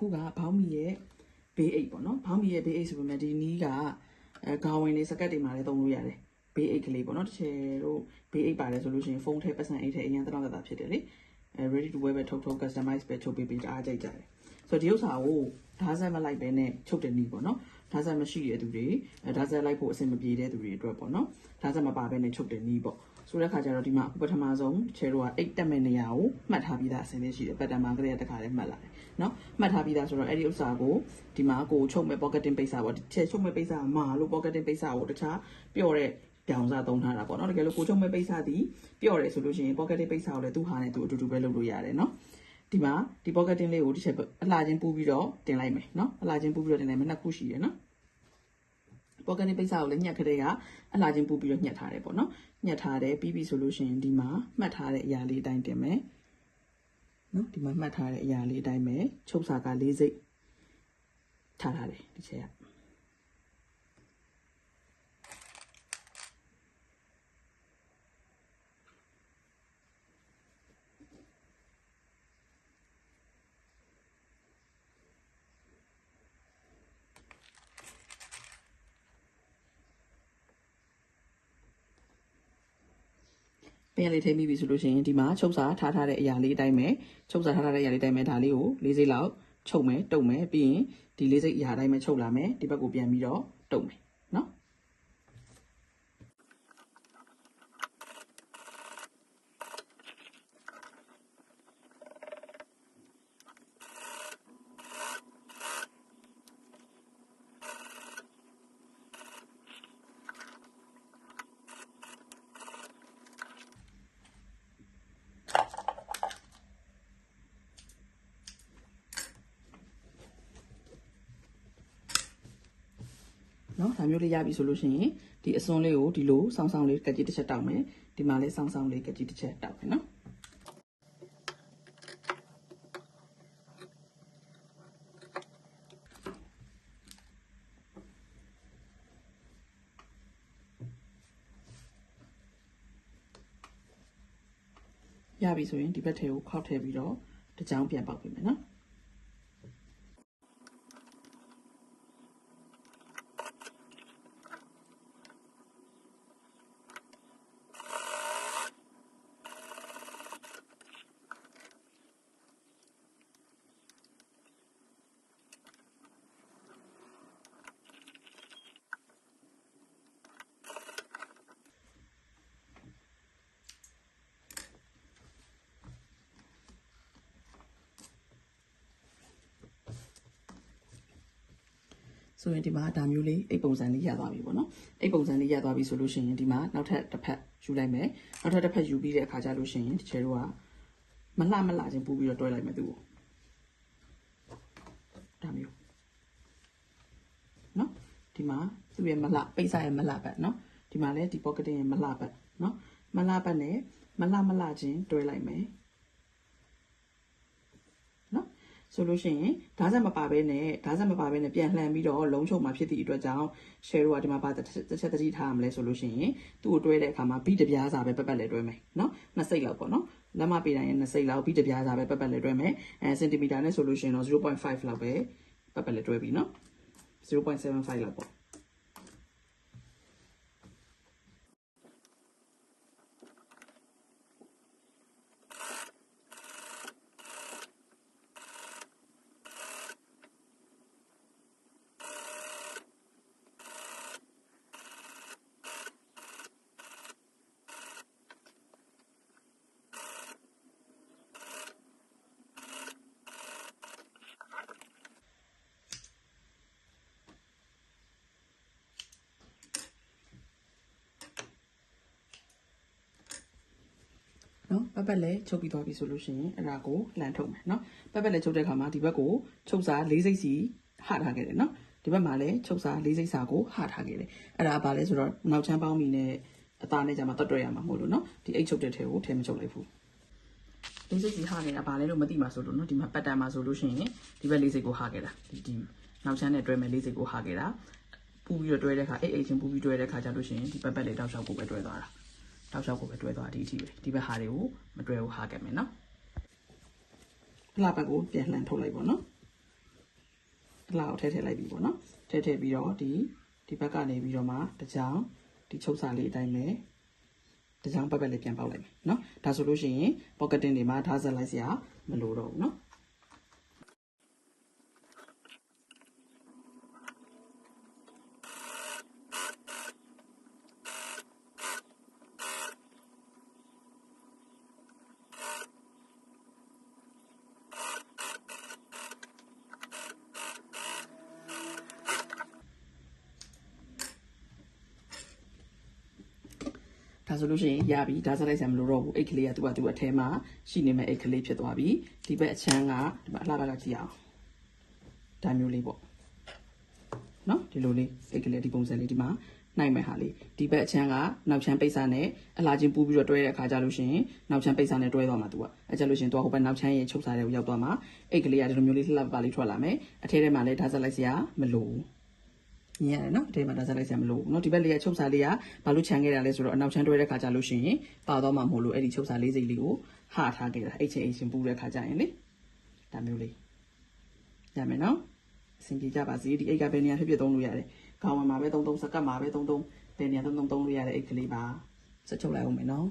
အခုကဘောင်းမီရဲ့ဘေးအိတ်ပေါ့နော်ဘောင်းမီရဲ့ဘေးအိတ်ဆိုပေမဲ့ဒီနီးကအဲဂါဝင်လေးစကတ်တွေမှာလည်းသုံးလို့ရတယ်ဘေးအိတ်ကလေးပေါ့နော်တစ်ချေတို့ဘေးအိတ်ပါတယ်ဆိုလို့ရှိရင်ဖုန်းထဲပတ်စံအိတ်ထဲအရင်တောက်တာဖြစ်တယ်လေအဲ ready to wear ပဲထုတ်ထုတ် customize ပဲချုပ်ပေးပေးအားကြိုက်ကြတယ်ဆိုတော့ဒီဥစ္စာကိုဓာတ်ဆက်မလိုက်ပဲနဲ့ချုပ်တဲ့နီးပေါ့နော် ဓာတ်ဆက်မရှိတဲ့သူတွေအဲဓာတ်ဆက်လိုက်ဖို့အဆင်မပြေတဲ့သူတွေအတွက်ပေါ့နော်ဓာတ်ဆက်မပါဘဲနဲ့ချုပ်တဲ့နီးပေါ့ဆိုတဲ့ခါကျတော့ဒီမှာအခုပထမဆုံးချေတို့ကအိတ်တက်မဲ့နေရာကိုမှတ်ထားပြီးသားအဆင်သင့်ရှိတယ်ပတ်တန်မှာကလေးတစ်ခါလေးမှတ်လာတယ်နော်မှတ်ထားပြီးသားဆိုတော့အဲ့ဒီဥစ္စာကိုဒီမှာကိုချုပ်မဲ့ pocketing ပိတ်စာပေါ့ချေချုပ်မဲ့ပိတ်စာမှာလို့ pocketing ပိတ်စာကိုတခြားပျော့တဲ့တောင်စားသုံးထားတာပေါ့နော်တကယ်လို့ကိုချုပ်မဲ့ပိတ်စာဒီပျော့တယ်ဆိုလို့ရှိရင် pocketing ပိတ်စာကိုလည်းသူ့ဟာနဲ့သူအတူတူပဲလုပ်လို့ရတယ်နော်ဒီမှာဒီ pocketing လေးကိုတစ်ချက်အလှချင်းပူးပြီးတော့တင်လိုက်မယ်နော်အလှချင်းပူးပြီးတော့တင်လိုက်မယ်နှစ်ခုရှိတယ်နော် ပေါ်ကန်ပိတ်စာကိုလည်းညှက်ခတဲ့ကအလှချင်းပူပြီးတော့ညှက်ထားတယ်ပေါ့နော်ညှက်ထားတယ်ပြီးပြီဆိုလို့ရှိရင်ဒီမှာမှတ်ထားတဲ့အရာလေးအတိုင်းတင်မယ်နော်ဒီမှာမှတ်ထားတဲ့အရာလေးအတိုင်းပဲချုပ်စာက၄စိတ်ထားထားတယ်ဒီချက်က ပင်ရလေးထိမိပြီဆိုလို့ရှိရင်ဒီမှာချုပ်စာထားထားတဲ့အရာလေးအတိုင်းပဲချုပ်စာထားထားတဲ့အရာလေးအတိုင်းပဲဒါလေးကို၄စိတ်လောက်ချုပ်မယ်တုပ်မယ်ပြီးရင်ဒီ၄စိတ်အရာတိုင်းပဲချုပ်လာမယ်ဒီဘက်ကိုပြန်ပြီးတော့တုပ်မယ် နော်နော်ဒါမျိုးလေးရပြီဆိုလို့ရှိရင်ဒီအစွန်းလေးကိုဒီလိုစောင်းစောင်းလေးကကြည့်တစ်ချက်တောက်မယ်ဒီမှာလေးစောင်းစောင်းလေးကကြည့်တစ်ချက်တောက်မယ်နော်ရပြီဆိုရင်ဒီဘက်ထဲကိုခောက်ထည့်ပြီးတော့တစ်ချောင်းပြန်ပေါက်ပေးမယ်နော် ဆိုရင်ဒီမှာဒါမျိုးလေးအိတ်ပုံစံလေးရသွားပြီပေါ့နော်အိတ်ပုံစံလေးရသွားပြီဆိုလို့ရှိရင်ဒီမှာနောက်ထပ်တစ်ဖက်ယူလိုက်မယ်နောက်ထပ်တစ်ဖက်ယူပြီးတဲ့အခါကျလို့ရှိရင်ဒီချေတို့ကမလှမလှချင်းပူပြီးတော့တွဲလိုက်မယ်သူ့ကိုဒါမျိုးနော်ဒီမှာသူ့ရဲ့မလှပိတ်စာရဲ့မလှပတ်နော်ဒီမှာလည်းဒီ pocketing ရဲ့မလှပတ်နော်မလှပတ်နဲ့မလှမလှချင်းတွဲလိုက်မယ် နော် ဆိုလို့ရှိရင်ဓာတ်ဆက်မပါဘဲနဲ့ဓာတ်ဆက်မပါဘဲနဲ့ပြန်လှန်ပြီးတော့လုံးချုံမှာဖြစ်သည့်အတွက်ကြောင့် share တို့ကဒီမှာပါတစ်ချက်တတိထားရမလဲဆိုလို့ရှိရင်သူ့ကိုတွဲတဲ့အခါမှာ beat တပြားစာပဲပတ်ပတ်လဲတွဲမယ်နော်နှစ်စိတ်လောက်ပေါ့နော်လက်မပေးတိုင်းရဲ့နှစ်စိတ်လောက် beat တပြားစာပဲပတ်ပတ်လဲတွဲမယ်အဲစင်တီမီတာနဲ့ဆိုလို့ရှိရင်တော့0.5လောက်ပဲပတ်ပတ်လဲတွဲပြီနော်0.75လောက်ပေါ့ နော်ပတ်ပတ်လဲချုပ်ပြီးသွားပြီဆိုလို့ရှိရင်အဲ့ဒါကိုလှန်ထုတ်မယ်နော်ပတ်ပတ်လဲချုပ်တဲ့ခါမှာဒီဘက်ကိုချုပ်စာ၄စိတ်စီဟထားခဲ့တယ်နော်ဒီဘက်မှာလည်းချုပ်စာ၄စိတ်စာကိုဟထားခဲ့တယ်အဲ့ဒါကဘာလဲဆိုတော့နောက်ချမ်းပေါင်းမီနဲ့အသားနဲ့ကြမှာတွတ်တွဲရမှာမဟုတ်လို့နော်ဒီအိတ်ချုပ်တဲ့ထဲကိုထဲမချုပ်လိုက်ဘူးလေးစိတ်စီဟာနေတာဗာလဲလို့မသိမှာဆိုလို့နော်ဒီမှာပတ်တန်မှာဆိုလို့ရှိရင်ဒီဘက်လေးစိတ်ကိုဟာခဲ့တာဒီဒီနောက်ချမ်းနဲ့တွဲမဲ့လေးစိတ်ကိုဟာခဲ့တာပူပြီးတော့တွဲတဲ့ခါအိတ်အိတ်ချင်းပူပြီးတွဲတဲ့ခါကျလို့ရှိရင်ဒီပတ်ပတ်လေးတောက်လျှောက်ကိုပဲတွဲသွားတာ တောက်လျှောက်ကိုပဲတွဲသွားဒီအထိပဲဒီဘက်ဟာတွေကိုမတွဲဘူးဟာခဲ့မယ်နော်လှပတ်ကိုပြန်လှန်ထုတ်လိုက်ပါနော်အလှကိုထည့်ထည့်လိုက်ပြီပေါ့နော်ထည့်ထည့်ပြီးတော့ဒီဒီဘက်ကနေပြီးတော့မှတစ်ကြောင်ဒီချုပ်စာလေးအတိုင်းပဲတစ်ကြောင်ပတ်ပတ်လေးပြန်ပေါက်လိုက်မယ်နော်ဒါဆိုလို့ရှိရင် pocketing တွေမှာထားဆက်လိုက်စရာမလိုတော့ဘူးနော် ဒါဆိုလို့ရှိရင်ရပြီဒါဆက်လိုက်ဆံမလို့တော့ဘူးအိတ်ကလေးကသူကသူ့အထဲမှာရှိနေမဲ့အိတ်ကလေးဖြစ်သွားပြီဒီဘက်အချမ်းကဒီမှာအလှဘက်ကကြည့်အောင်ဒါမျိုးလေးပေါ့နော်ဒီလိုလေးအိတ်ကလေးဒီပုံစံလေးဒီမှာနိုင်မဲ့ဟာလေးဒီဘက်အချမ်းကနောက်ချမ်းပိတ်စာနဲ့အလှချင်းပူးပြီးတော့တွဲတဲ့အခါကျလို့ရှိရင်နောက်ချမ်းပိတ်စာနဲ့တွဲသွားမှာသူကအဲကြလို့ရှိရင်သူကဟိုဘက်နောက်ချမ်းရဲ့ချုပ်စာတွေကိုရောက်သွားမှာအိတ်ကလေးကဒီလိုမျိုးလေးလှလှပပလေးထွက်လာမယ်အထဲထဲမှာလည်းဒါဆက်လိုက်စရာမလိုဘူး ညင်ရတယ်နော်အထဲမှာဒါစားလိုက်စရာမလိုဘူးနော်ဒီဘက်လေးကချုပ်စာလေးကဘာလို့ခြံခဲ့တာလဲဆိုတော့အနောက်ချမ်းတွဲတဲ့ခါကြလို့ရှိရင်ပါတော့မှမဟုတ်လို့အဲ့ဒီချုပ်စာလေးစိတ်လေးကိုဟာထားခဲ့တာအိတ်ချင်းအိတ်ချင်းပူတဲ့ခါကြရင်လေဒါမျိုးလေးရမယ်နော်အဆင်ပြေကြပါစေဒီအိတ်ကဘယ်နေရာဖြစ်ဖြစ်သုံးလို့ရတယ်ခေါင်းဝင်မှာပဲသုံးသုံးစကတ်မှာပဲသုံးသုံးဘယ်နေရာသုံးသုံးသုံးလို့ရတဲ့အိတ်ကလေးပါစက်ချုပ်လိုက်အောင်မယ်နော်